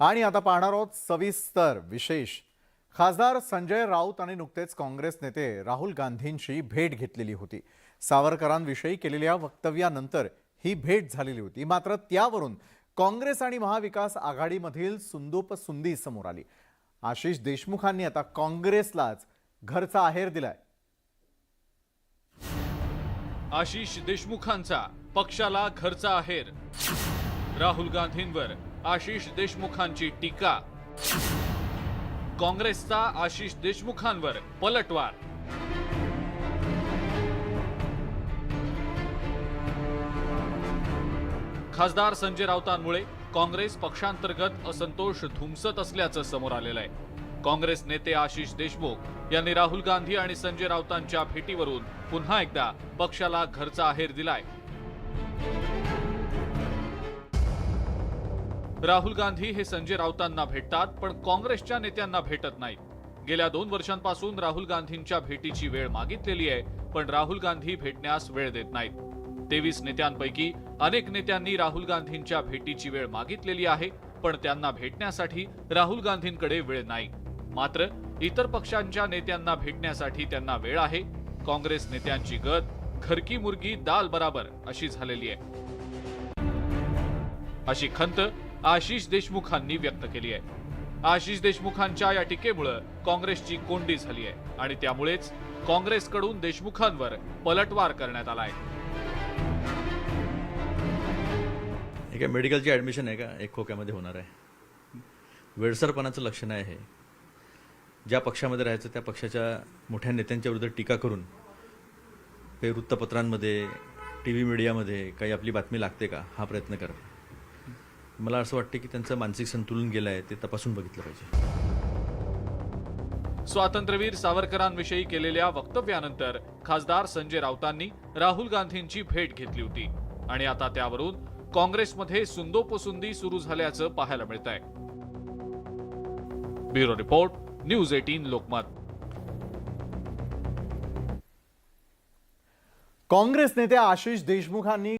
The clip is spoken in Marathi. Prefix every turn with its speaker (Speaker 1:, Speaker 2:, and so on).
Speaker 1: आणि आता पाहणार आहोत सविस्तर विशेष. खासदार संजय राऊत आणि नुकतेच काँग्रेस नेते राहुल गांधींची भेट घेतलेली होती. सावरकरांविषयी केलेल्या वक्तव्यानंतर ही भेट झालेली होती. मात्र त्यावरून काँग्रेस आणि महाविकास आघाडीमधील सुंदोप सुंदी समोर आली. आशिष देशमुखांनी आता काँग्रेसलाच घरचा आहेर दिलाय.
Speaker 2: आशिष देशमुखांचा पक्षाला घरचा आहेर. राहुल गांधींवर आशिष देशमुखांची टीका. काँग्रेसचा आशिष देशमुखांवर पलटवार. खासदार संजय राऊतांमुळे काँग्रेस पक्षांतर्गत असंतोष धुमसत असल्याचं समोर आलेलं आहे. काँग्रेस नेते आशिष देशमुख यांनी राहुल गांधी आणि संजय राऊतांच्या भेटीवरून पुन्हा एकदा पक्षाला घरचा आहेर दिलाय. राहुल गांधी हे संजय राऊतांना भेटतात पण काँग्रेसच्या नेत्यांना भेटत नाहीत गेल्या दोन वर्षांपासून राहुल गांधींच्या भेटीची वेळ मागितलेली आहे पण राहुल गांधी भेटण्यास वेळ देत नाहीत. तेवीस नेत्यांपैकी अनेक नेत्यांनी राहुल गांधींच्या भेटीची वेळ मागितलेली आहे पण त्यांना भेटण्यासाठी राहुल गांधींकडे वेळ नाही. मात्र इतर पक्षांच्या नेत्यांना भेटण्यासाठी त्यांना वेळ आहे. काँग्रेस नेत्यांची गत घरकी मुर्गी दाल बराबर अशी झालेली आहे. अशी खंत आशिष देशमुखांनी व्यक्त केली आहे. आशिष देशमुखांच्या या टीकेमुळं काँग्रेसची कोंडी झाली आहे आणि त्यामुळेच काँग्रेसकडून देशमुखांवर पलटवार करण्यात आलाय
Speaker 3: हे काय मेडिकलची ॲडमिशन आहे का? एक खोक्यामध्ये होणार आहे. वेडसरपणाचं लक्षण आहे हे. ज्या पक्षामध्ये राहायचं त्या पक्षाच्या मोठ्या नेत्यांच्या विरुद्ध टीका करून ते वृत्तपत्रांमध्ये टी व्ही मीडियामध्ये काही आपली बातमी लागते का? हा प्रयत्न करा. मला असं वाटतं की त्यांचं मानसिक संतुलन गेलं आहे ते तपासून बघितलं पाहिजे.
Speaker 2: स्वातंत्र्यवीर सावरकरांविषयी केलेल्या वक्तव्यानंतर खासदार संजय राऊतांनी राहुल गांधींची भेट घेतली होती. आणि आता त्यावरून काँग्रेसमध्ये सुंदोपसुंदी सुरू झाल्याचं पाहायला मिळत आहे bureau report news eighteen Lokmat.
Speaker 1: Congress नेते आशिष देशमुखांनी